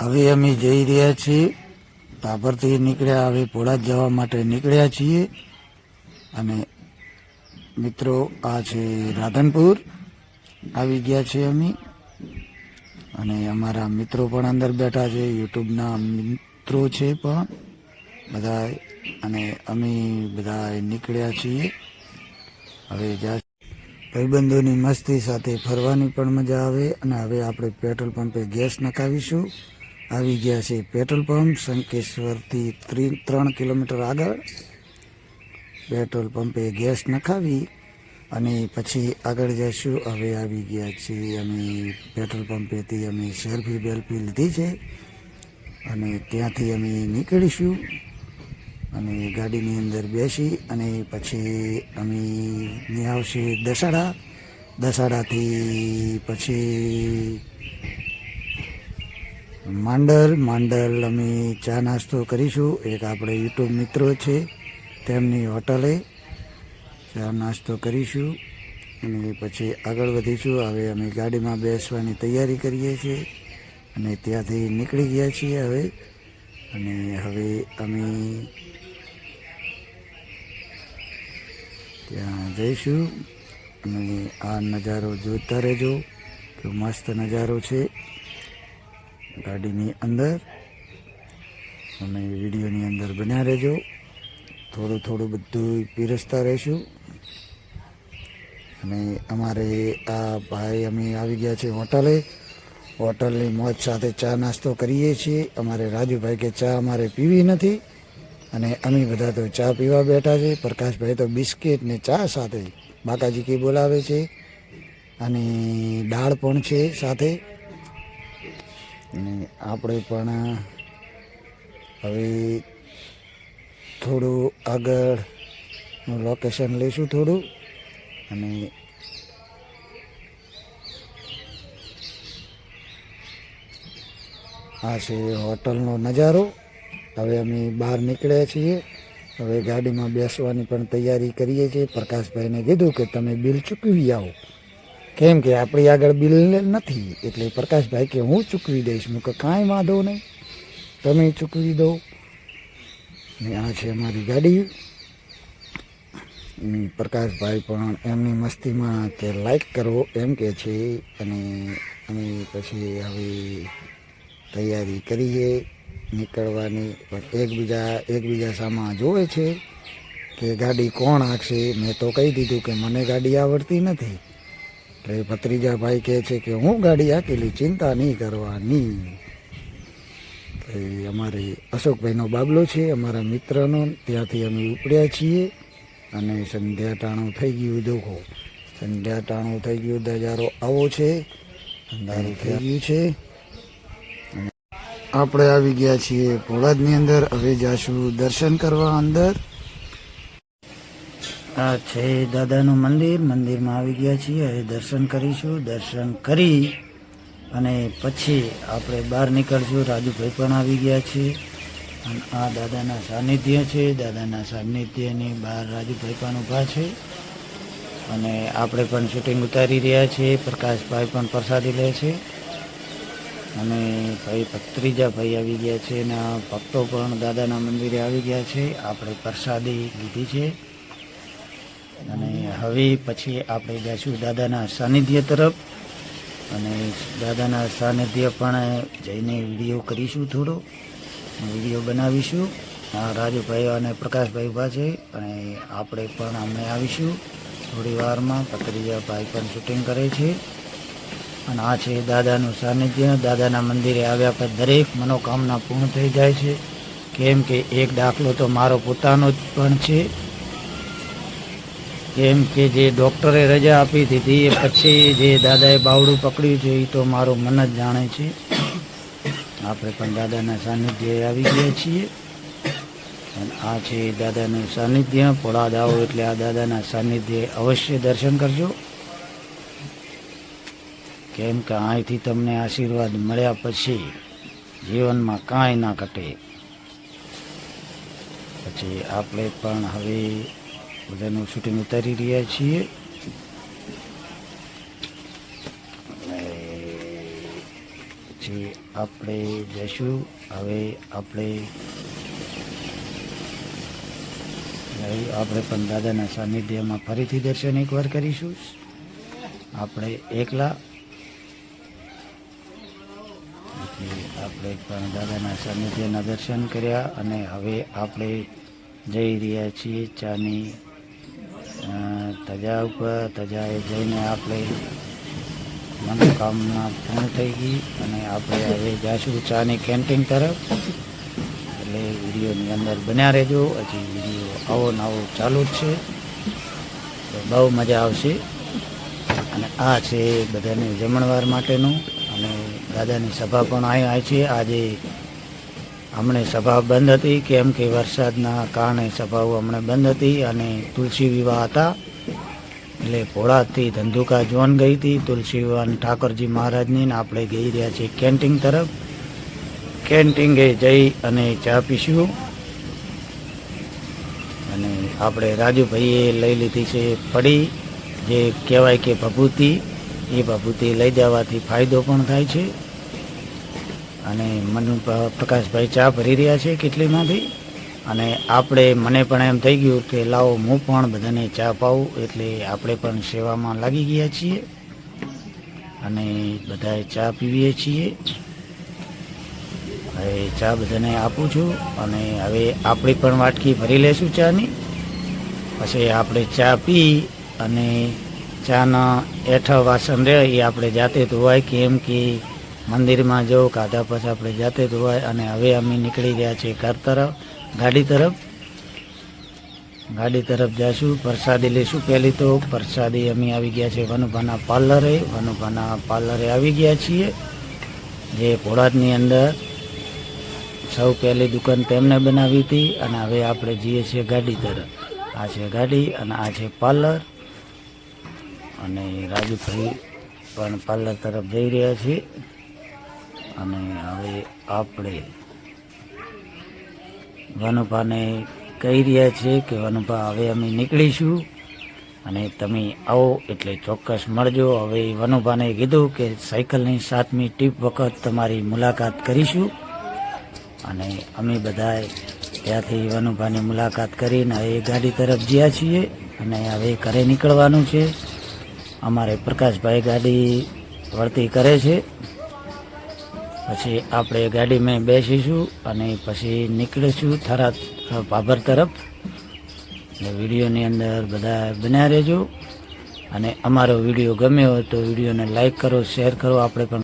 હવે અમે જઈ રહ્યા છીએ. પાપરથી નીકળ્યા, હવે પોળાદ જવા માટે નીકળ્યા છીએ. અને મિત્રો, આ છે રાધનપુર. આવી ગયા છીએ અમે. અને અમારા મિત્રો પણ અંદર બેઠા છે. યુટ્યુબના મિત્રો છે પણ બધા અને અમે બધા નીકળ્યા છીએ. હવે જા ભાઈબંધોની મસ્તી સાથે ફરવાની પણ મજા આવે. અને હવે આપણે પેટ્રોલ પંપે ગેસ નખાવીશું આવી ગયા છે. પેટ્રોલ પંપ શંકેશ્વરથી ત્રી- ત્રણ કિલોમીટર આગળ. પેટ્રોલ પંપે ગેસ નખાવી અને પછી આગળ જઈશું. હવે આવી ગયા છીએ અમે પેટ્રોલ પંપેથી અમે સેલ્ફી બેલ્ફી લીધી છે અને ત્યાંથી અમે નીકળીશું અને ગાડીની અંદર બેસી અને પછી અમે આવશે દસાડા દસાડાથી પછી માંડલ માંડલ અમે ચા નાસ્તો કરીશું. એક આપણે યુટ્યુબ મિત્રો છે, તેમની હોટલે ચા નાસ્તો કરીશું. અને પછી આગળ વધીશું. હવે અમે ગાડીમાં બેસવાની તૈયારી કરીએ છીએ અને ત્યાંથી નીકળી ગયા છીએ હવે. અને હવે અમે ત્યાં જઈશું. અને આ નજારો જોતા રહેજો. કે મસ્ત નજારો છે. ગાડીની અંદર. અને વિડીયોની અંદર બન્યા રહેજો. થોડું થોડું બધું પીરસતા રહીશું. અને અમારે આ ભાઈ અમે આવી ગયા છે હોટલે. હોટલની મોજ સાથે ચા નાસ્તો કરીએ છીએ. અમારે રાજુભાઈ કે ચા અમારે પીવી નથી. અને અમે બધા તો ચા પીવા બેઠા છે પ્રકાશભાઈ તો બિસ્કિટ ને ચા સાથે બાકાજી કી બોલાવે છે. અને દાળ પણ છે સાથે. અને આપણે પણ હવે થોડું આગળનું લોકેશન લઈશું થોડું. અને આ છે હોટલનો નજારો. હવે અમે બહાર નીકળ્યા છીએ. હવે ગાડીમાં બેસવાની પણ તૈયારી કરીએ છીએ. પ્રકાશભાઈને કીધું કે તમે બિલ ચૂકવી આવો. કેમ કે આપણી આગળ બિલ નથી. એટલે પ્રકાશભાઈ કે હું ચૂકવી દઈશ. મેં કે કાંઈ વાંધો નહીં. તમે ચૂકવી દો. ને આ છે અમારી ગાડી. પ્રકાશભાઈ પણ એમની મસ્તીમાં કે લાઈક કરો એમ કે છે. અને અમે પછી હવે તૈયારી કરીએ નીકળવાની. પણ એકબીજા એકબીજા સામા જોવે છે કે ગાડી કોણ આંકશે મેં તો કહી દીધું કે મને ગાડી આવડતી નથી. એટલે ભત્રીજાભાઈ કહે છે કે હું ગાડી આકેલી ચિંતા નહીં કરવાની. એ અમારે અશોકભાઈનો બાબલો છે, અમારા મિત્રનો. ત્યાંથી અમે ઉપડ્યા છીએ અને સંધ્યા ટાણું થઈ ગયું. દેખો સંધ્યા ટાણું થઈ ગયું, નજારો આવો છે, અંધારું થઈ ગયું છે. આપણે આવી ગયા છીએ પોળાદની અંદર. હવે જાશું દર્શન કરવા અંદર. આ છે દાદાનું મંદિર. મંદિરમાં આવી ગયા છીએ. હવે દર્શન કરીશું. દર્શન કરી અને પછી આપણે બહાર નીકળશું. રાજુભાઈ પણ આવી ગયા છે. અને આ દાદાના સાનિધ્ય છે. દાદાના સાનિધ્યની બહાર રાજુભાઈ પણ ઊભા છે. અને આપણે પણ શૂટિંગ ઉતારી રહ્યા છીએ. પ્રકાશભાઈ પણ પ્રસાદી લે છે. અને ભાઈ ભત્રીજા ભાઈ આવી ગયા છે. અને ભક્તો પણ દાદાના મંદિરે આવી ગયા છે. આપણે પ્રસાદી લીધી છે. અને હવે પછી આપણે જઈશું દાદાના સાનિધ્ય તરફ. અને દાદાના સાનિધ્ય પણ જઈને વીડિયો કરીશું થોડો. વીડિયો બનાવીશું. રાજુભાઈ અને પ્રકાશભાઈ ઊભા છે અને આપણે પણ અમે આવીશું. થોડી વારમાં પત્રીજાભાઈ પણ શૂટિંગ કરે છે. અને આ છે દાદાનું સાનિધ્ય. દાદાના મંદિરે આવ્યા પછી દરેક મનોકામના પૂર્ણ થઈ જાય છે. કેમ કે એક દાખલો તો મારો પોતાનો જ પણ છે. કેમ કે જે ડૉક્ટરે રજા આપી દીધી એ પછી જે દાદાએ બાવડું પકડ્યું છે એ તો મારું મન જ જાણે છે. આપણે પણ દાદાના સાનિધ્ય આવી ગયા છીએ. અને આ છે દાદાનું સાનિધ્ય. પોળાદ આવો એટલે આ દાદાના સાનિધ્ય અવશ્ય દર્શન કરજો. કેમ કે અહીંથી તમને આશીર્વાદ મળ્યા પછી જીવનમાં કાંઈ ના ઘટે. પછી આપણે પણ હવે બધાનું શૂટિંગ ઉતારી રહ્યા છીએ. પછી આપણે જઈશું, હવે આપણે આપણે પણ દાદાના સાનિધ્યમાં ફરીથી દર્શન એકવાર કરીશું. આપણે એકલા. આપણે પણ દાદાના સાનિધ્યના દર્શન કર્યા અને હવે આપણે જઈ રહ્યા છીએ ચાની તજા ઉપર તજાએ જઈને આપણે મનોકામના પૂર્ણ થઈ ગઈ અને આપણે હવે જાશું ચાની કેન્ટીન તરફ. એટલે વિડીયોની અંદર બન્યા રહેજો. હજી વીડિયો આવો નવો ચાલુ જ છે. તો બહુ મજા આવશે. અને આ છે બધાને જમણવાર માટેનું. અને દાદાની સભા પણ અહીંયા છે. આજે હમણે સભા બંધ હતી. કેમ કે વરસાદના કારણે સભાઓ હમણાં બંધ હતી અને તુલસી વિવાહ હતા. એટલે ભોળાથી ધંધુકા જોન ગઈ હતી, તુલસીવાન ઠાકોરજી મહારાજની ને આપણે ગઈ રહ્યા છીએ કેન્ટીન તરફ. કેન્ટીને જઈ અને ચા પીશું. અને આપણે રાજુભાઈએ લઈ લીધી છે પડી, જે કહેવાય કે ભભૂતિ. એ ભભૂતિ લઈ જવાથી ફાયદો પણ થાય છે. અને મનુ પ્રકાશભાઈ ચા ભરી રહ્યા છે કેટલીમાંથી? અને આપણે, મને પણ એમ થઈ ગયું કે લાવો, હું પણ બધાને ચા પાઉં, એટલે આપણે પણ સેવામાં લાગી ગયા છીએ. અને બધાએ ચા પીવીએ છીએ. હવે ચા બધાને આપું છું, અને હવે આપણી પણ વાટકી ભરી લેશું ચાની. પછી આપણે ચા પી, અને ચાના હેઠળ વાસણ રહે, એ આપણે જાતે ધોવાય, કેમ કે મંદિરમાં જવું કાધા પછી આપણે જાતે ધોવાય, અને હવે અમે નીકળી ગયા છીએ ઘર તરફ. ગાડી તરફ. ગાડી તરફ જઈશું પ્રસાદી લઈશું. પહેલી તો પ્રસાદી અમે આવી ગયા છે વનુભાના પાર્લરે. વનુભાના પાર્લરે આવી ગયા છીએ. જે ભોળાદની અંદર સૌ પહેલી દુકાન તેમને બનાવી હતી અને હવે આપણે જઈએ છીએ ગાડી તરફ. આ છે ગાડી અને આ છે પાર્લર. અને રાજુભાઈ પણ પાર્લર તરફ જઈ રહ્યા છીએ અને હવે આપણે વનુભાને કહી રહ્યા છે કે, વનુભા, હવે અમે નીકળીશું અને તમે આવો એટલે ચોક્કસ મળજો. હવે વનુભાને કીધું કે, સાયકલની સાતમી ટીપ વખત તમારી મુલાકાત કરીશું. અને અમે બધાએ ત્યાંથી વનુભાની મુલાકાત કરીને હવે ગાડી તરફ ગયા છીએ અને હવે ઘરે નીકળવાનું છે. અમારે પ્રકાશભાઈ ગાડી વળતી કરે છે. પછી આપણે ગાડીમાં બેસીશું અને પછી નીકળીશું થરા પાભર તરફ. એટલે વિડીયોની અંદર બધા બન્યા રહેજો. અને અમારો વીડિયો ગમ્યો હોય તો વિડીયોને લાઈક કરો, શેર કરો. આપણે પણ